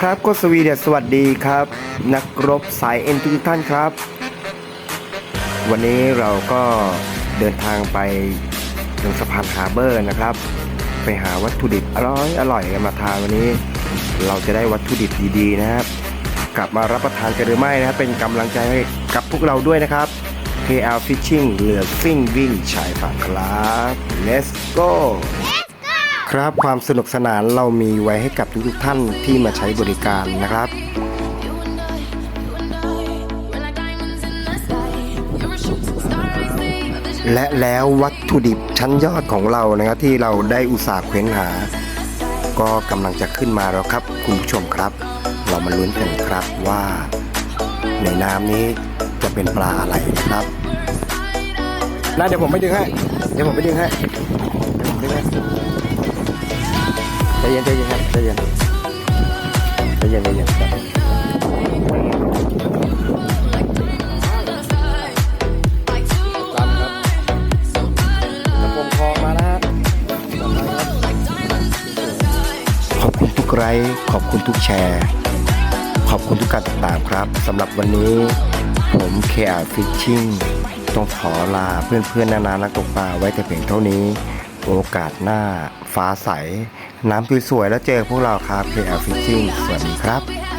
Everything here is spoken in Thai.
ครับก็สวีเดสวัสดีครับ นักรบสายเอ็นทุกท่านครับ วันนี้เราก็เดินทางไปถึงสะพานฮาร์เบอร์นะครับ ไปหาวัตถุดิบอร่อยอร่อยกันมาทานวันนี้ เราจะได้วัตถุดิบดีๆนะครับ กลับมารับประทานกันหรือไม่นะครับเป็นกำลังใจให้กับพวกเราด้วยนะครับ KL Fishing เรือฟิ่งวิ่งชายฝั่งครับ Let's go ครับ ความสนุกสนานเรามีไว้ให้กับทุกๆท่านที่มาใช้บริการนะครับและแล้ววัตถุดิบชั้นยอดของเรานะครับที่เราได้อุตส่าห์เค้นหา ก็กำลังจะขึ้นมาแล้วครับ คุณผู้ชมครับ เรามาลุ้นกันครับว่า ในน้ำนี้จะเป็นปลาอะไรนะครับน่าเดี๋ยวผมไปดึงให้เดี๋ยวผมไปดึงให้เดี๋ยวผมดึงให้ ใจเย็นใจเย็นครับใจเย็นใจเย็นใจเย็นครับตามครับตะพงทองมาแล้วขอบคุณทุกไลค์ขอบคุณทุกแชร์ ขอบคุณทุกการติดตามครับสำหรับวันนี้ ผม KR Fishing ต้องขอลาเพื่อนๆนานานักตกปลาไว้แต่เพียงเท่านี้ โอกาสหน้า ฟ้าใส น้ำสวยๆแล้วเจอพวกเราครับ KL Fishing สวัสดีครับ